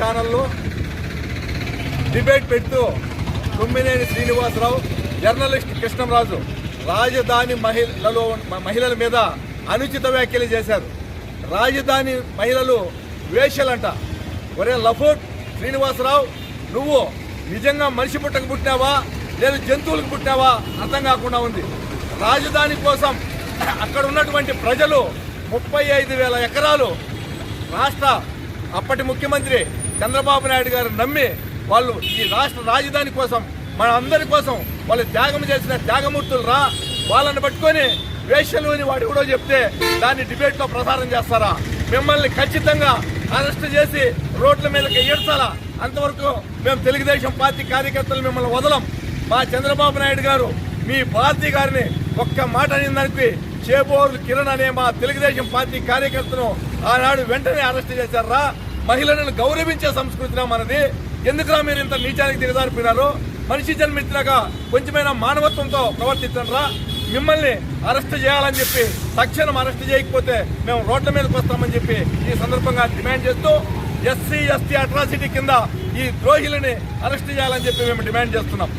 ఛానల్లో డిబేట్ పెడుతూ తుమ్మినేని శ్రీనివాసరావు జర్నలిస్ట్ కృష్ణంరాజు రాజధాని మహిళలో మహిళల మీద అనుచిత వ్యాఖ్యలు చేశారు. రాజధాని మహిళలు వేషలంట. ఒరే లఫోట్ శ్రీనివాసరావు నువ్వు నిజంగా మనిషి పుట్టకు పుట్టినావా? లేదు జంతువులకు పుట్టినావా? అర్థం కాకుండా ఉంది. రాజధాని కోసం అక్కడ ఉన్నటువంటి ప్రజలు ముప్పై ఐదు వేల ఎకరాలు రాష్ట్ర అప్పటి ముఖ్యమంత్రి చంద్రబాబు నాయుడు గారు నమ్మి వాళ్ళు ఈ రాష్ట్ర రాజధాని కోసం మన అందరి కోసం వాళ్ళు త్యాగం చేసిన త్యాగమూర్తులు రా వాళ్ళని పట్టుకొని వేషలు అని వాడు కూడా చెప్తే దాన్ని డిబేట్లో ప్రసారం చేస్తారా? మిమ్మల్ని ఖచ్చితంగా అరెస్ట్ చేసి రోడ్ల మీదకి ఏడ్చాలా? అంతవరకు మేము తెలుగుదేశం పార్టీ కార్యకర్తలు మిమ్మల్ని వదలం. మా చంద్రబాబు నాయుడు గారు మీ పార్టీ గారిని ఒక్క మాట అనిందానికి చేబోరు కిరణ్ అనే మా తెలుగుదేశం పార్టీ కార్యకర్తను ఆనాడు వెంటనే అరెస్ట్ చేశారా? మహిళలను గౌరవించే సంస్కృతిరా మనది? ఎందుకురా మీరు ఇంత నీచానికి దిగజారిపోయినారు? మనిషి జన్మించినాక కొంచెమైనా మానవత్వంతో ప్రవర్తించరా మిమ్మల్ని అరెస్ట్ చేయాలని చెప్పి తక్షణం అరెస్ట్ చేయకపోతే మేము రోడ్ల మీదకి వస్తామని చెప్పి ఈ సందర్భంగా డిమాండ్ చేస్తూ ఎస్సీ ఎస్టీ అట్రాసిటీ కింద ఈ ద్రోహిలని అరెస్ట్ చేయాలని చెప్పి మేము డిమాండ్ చేస్తున్నాం.